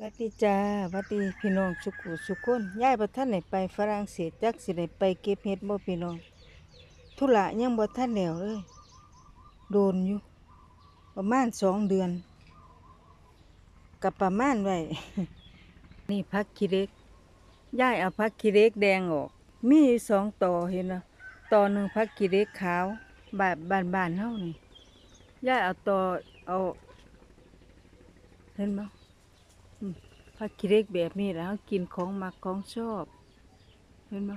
วัดดีจ้าวัดดีพี่น้องสุขุสุขคนย้ายบ่ทันได้ไปฝรั่งเศสจักสิได้ไปเก็บเห็ดบ่พี่น้องธุระยังบ่ทันแล้วเลยโดนอยู่ ประมาณสองเดือน กับประมาณไว้นี่พักขี้เล็กย้ายเอาพักขี้เล็กแดงออก มีสองต่อเห็นนะต่อหนึ่งพักขี้เล็กขาวแบบบานๆเฮานี่ย้ายเอาต่อเอาเห็นบ่ ผักขี้เล็กแบบนี้แล้วกินของมักของชอบ เห็นบ่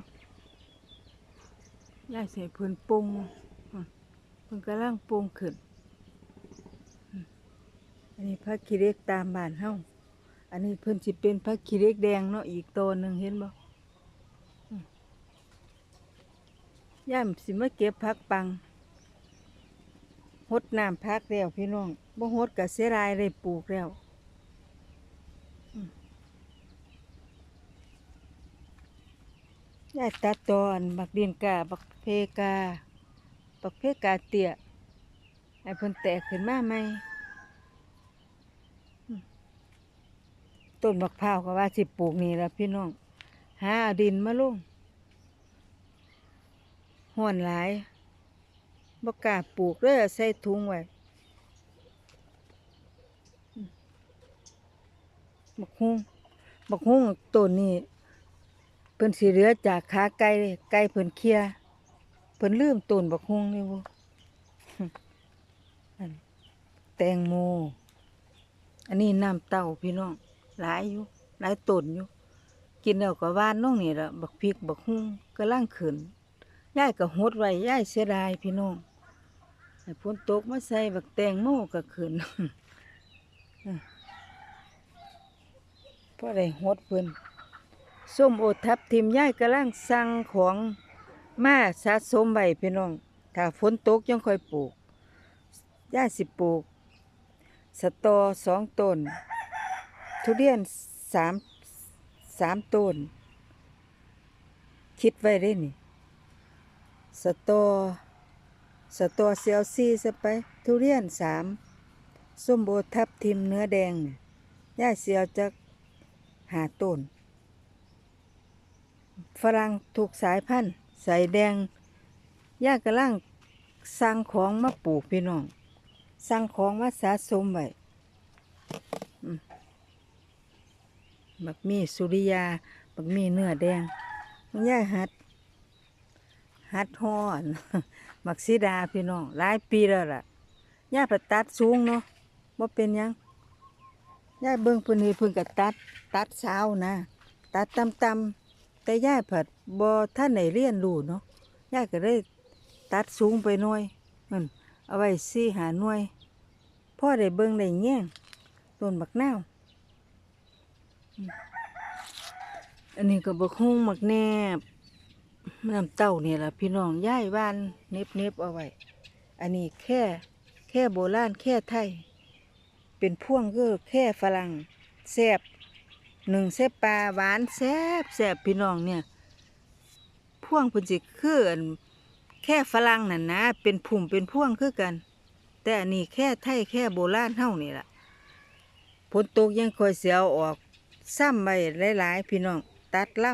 ยายใส่เพิ่นปรุงมเพิ่นกำลังปรุงขึ้น อันนี้ผักขี้เล็กตามบ้านเฮาอันนี้เพิ่อนสิเป็นผักขี้เล็กแดงเนาะอีกตัวหนึ่งเห็นบ่อืมยายสิมาเก็บผักปังหดน้ำผักแล้วพี่น้องบ่หดก็เสียดายได้ปลูกแล้ว ยายตัดตอน บักเดียนกา บักเพกา บักเพกาเตี้ยไอ้พนแตกขึ้นมาไหมต้นบักพร้าวก็ว่าสิปลูกนี่และพี่น้อง หาดินมาลุ่งห่อนหลายบ่กล้าปลูกเลยใส่ถุงไว้บักฮุงบักฮุงต้นนี้ เพิ่นสิเหลือจากขาไก่เลไก่เพิ่นเคลียเพิ่นลืมต้นบักฮุงนี่บ่แตงโม อันนี้น้ำเต้าพี่น้อง หลายอยู่ หลายต้นอยู่ กินแล้วก็หวานน้องนี่ละบักพริกบักฮุงกำลังขึ้นยายก็หดไว้ยายเสียดายพี่น้องให้ฝนตกมาใส่บักแตงโมก็ขึ้นพอได้หดเพิ่น ส้มโอทับทิมย่ายกำลังสั่งของมาสะสมไว้พี่น้อง ถ้าฝนตกยังค่อยปลูกย่าสิปลูก สตอสองต้น ทุเรียนสามสามต้น คิดไว้ได้นี่ สตอ สตอเซียวซีสไป ทุเรียนสามส้มโอทับทิมเนื้อแดงย่าเสียวจะหาต้น ฝรั่งถูกสายพันธุ์ใส่แดงย่ากำลังสั่งของมาปลูกพี่น้องสั่งของมาสะสมไว้อืมบักมีสุริยาบักมีเนื้อแดงมันย่าหัด หัดห่อนบักซีดาพี่น้องหลายปีแล้วล่ะย่าไปตัดสูงเนาะว่าเป็นยังย่าเบิ่งพิ่นนี่พิ่นก็ตัด ตัดเช้านะ ตัดต่ำๆ แต่ย่ายผัดบอท่านไหนเรียนรู้เนาะย่ายก็ได้ตัดสูงไปหน่อยนั่นเอาไว้ซี่หาหน่วยพ่อได้เบิ่งได้แง่งต้นบักนาวอันนี้ก็บักฮุ้งบักแนบน้ำเต้าเนี่ยล่ะพี่น้องย่ายบ้านเน็บเน็บเอาไว้ อันนี้แค่แค่โบราณแค่ไทย เป็นพ่วงก็แค่ฝรั่งแซบ หนึ่งเสปลาหวานแซบแซบพี่น้องเนี่ยพ่วงเพิ่นสิคืออันแค่ฝรั่งนั่นนะ เป็นผุ่มเป็นพ่วงคือกัน แต่อันนี้แค่ไทยแค่โบราณเฮานี่ล่ะฝนตกยังคอยเสียวออกซ้ำไปหลายๆ พี่น้องตัดล่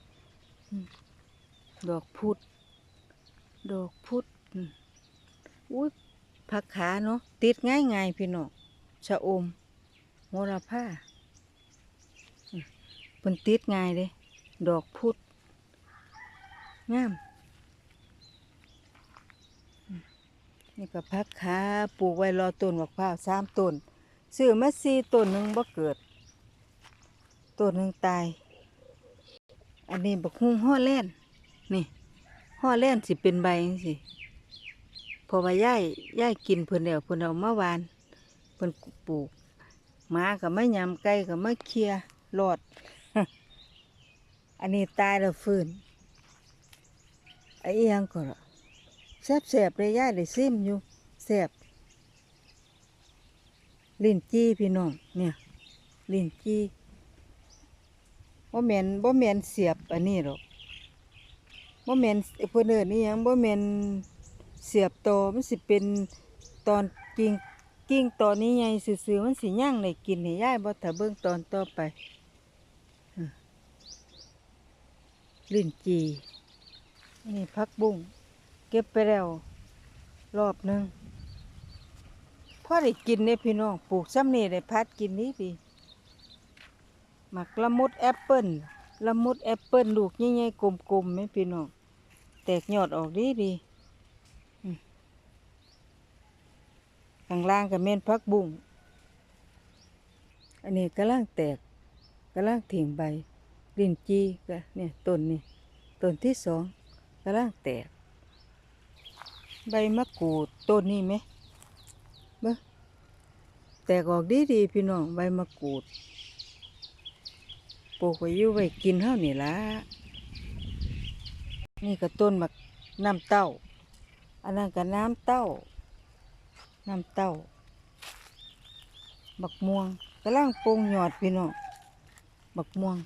ำอืมดอกพุดดอกพุดอืมอุ้ยผักขาเนาะติดง่ายๆพี่น้องชะอมโหระพา เพิ่นติดง่ายเลยดอกพุดงาม นี่ก็พักขาปลูกไว้รอต้นบักพร้าวสามต้นซื้อมาสี่ต้นหนึ่งบ่เกิดต้นหนึ่งตาย อันนี้บักฮุ้งห่อแล่นนี่ห่อแล่นสิเป็นใบสิพอว่าย่ายย่ายกินเพิ่นแล้วเพิ่นเอามาวานเพิ่นปลูกหมากับไม่ยำไก่กับไม่เคียรอด อันนี้ตายแล้วฟื้นไอ้อิหยังก็ละแซ่บแสบเลยย่าได้ซิมอยู่แสบลิ้นจี้พี่น้องเนี่ยลิ้นจี้บ่แมนบ่แมนเสียบอันนี้หรอกบ่แม่นเพิ่นเอิ้นอีหยังบ่แมนเสียบโตมันสิเป็นตอนกิ่งกิ่งตอนนี้ใหญ่ซื่อๆมันสิย่างได้กินให้ยายบ่ถ้าเบิ่งตอนต่อไปอืม ลิ้นจีนี่ผักบุ้งเก็บไปแล้ว รอบหนึ่งพ่อได้กินเนี่ยพี่น้องปลูกซ้ำนี่ได้พัดกินนี้ดีหมักละมุดแอปเปิ้ลละมุดแอปเปิ้ลลูกใหญ่ๆกลมๆไหมพี่น้องแตกยอดออกดีดีข้างล่างก็เม่นพักบุ้งอันนี้กำลังแตกกำลังถิ่งใบ ลิ้นจีก็เนี่ยต้นนี่ต้นที่สองกำลังแตก ใบมะกรูดต้นนี้ไหมเบ้อแตกออกดีดีพี่น้องใบมะกรูดปลูกไว้อยู่ไว้กินเท่านี่ละนี่ก็ต้นมักน้ำเต้า อันนั้นก็น้ำเต้า น้ำเต้าบักม่วงกำลังปรุงยอดพี่น้องบักม่วง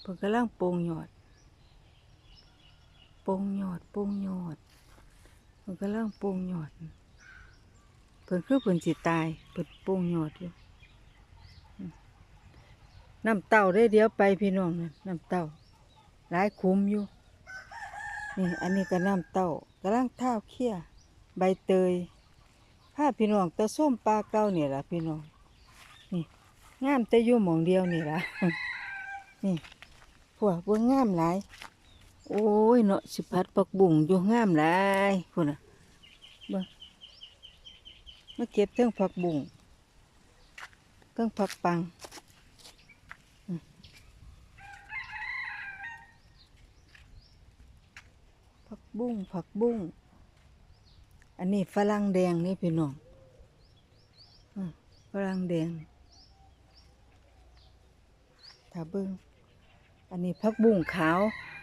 เพิ่นกำลังปรุงยอดปรุงยอดปรุงยอดมันก็เริ่มปรุงยอดเพิ่นคือเพิ่นสิตายเพิ่นปรุงยอดอยู่น้ำเต้าได้เดียวไปพี่น้องนะน้ำเต้าหลายคุ้มอยู่นี่อันนี้ก็น้ำเต้ากำลังเท้าเขี้ยใบเตยผ้าพี่น้องตะส้มปลาเก้าเนี่ยล่ะพี่น้องนี่งามแต่อยู่หมองเดียวนี่ล่ะ นี่พวกบิ่งงามหลาย โอ้ยเนาะสิพัดปักบุ่งอยู่งามหลายพุ่นน่ะบ่มาเก็บเทั้งผักบุ่งเทั้งผักปังผักบุ้งผักบุ้ง อันนี้ฝรั่งแดงนี่พี่น้องฝรั่งแดงถ้าเบิ่ง อันนี้ผักบุ้งขาว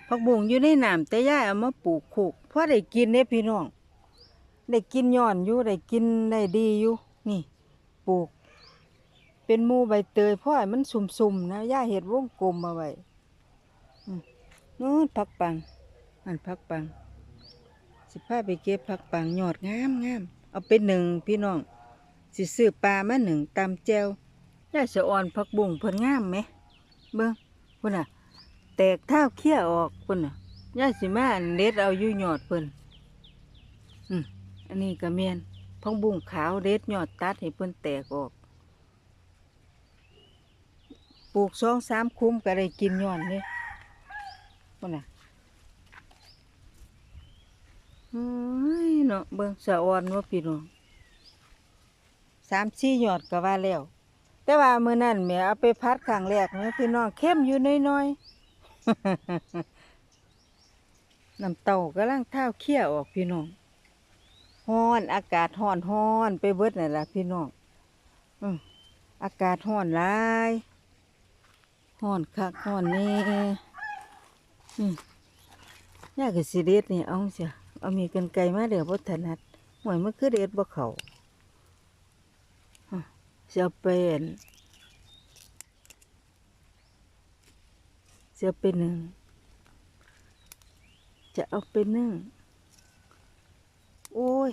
ผักบุ้งอยู่ในน้ำแต่ย่าเอามาปลูกคูกเพราะได้กินเด้พี่น้อง ได้กินย้อนอยู่ได้กินได้ดีอยู่นี่ปลูก เป็นมูใบเตยเพราะให้มันสุ่มๆนะย่าเห็ดวงกลมมาไว้นู้นผักปัง อันผักปัง สิพาไปเก็บผักปังยอดงามงามเอาไปหนึ่งพี่น้อง สิซื้อปลามาหนึ่งตำแจวย่าสะอ่อนผักบุ้งเพิ่นงามไหมเบิ่งพุ่นน่ะ แตกเท้าเขี้ยออกเพิ่นน่ะย่าสิมาอันเด็ดเอาอยู่ยอดเพิ่นอืมอันนี้ก็แม่นพังบุ้งขาวเด็ดยอดตัดให้เพิ่นแตกออก ปลูกสองสามคุ้มก็ได้กินยอนนี่พุ่นน่ะเฮ้ยเนาะเบิ่งสะอ่อนว่าพี่น้องสามสี่ยอดก็ว่าแล้วแต่ว่ามื้อนั้นแม่เอาไปพัดครั้งแรกเนี่ยพี่น้องเข้มอยู่น้อยๆ น้ำเต้ากำลังเท้าเขี้ยออกพี่น้องฮ้อนอากาศฮ้อนฮ้อนไปเบิดนั่นล่ะพี่น้องอืมอากาศฮ้อนหลายฮ้อนคักฮ้อนแนี่อืมยากกับสิเด็ดนี่เอาเสียเอามีกันไกลมาเดี๋ยวบ่ถนัดหวยมันคือเด็ดบ่เข้าฮะเปอั่ จะเป็นหนึ่ง จะเอาไปนึ่ง โอ้ย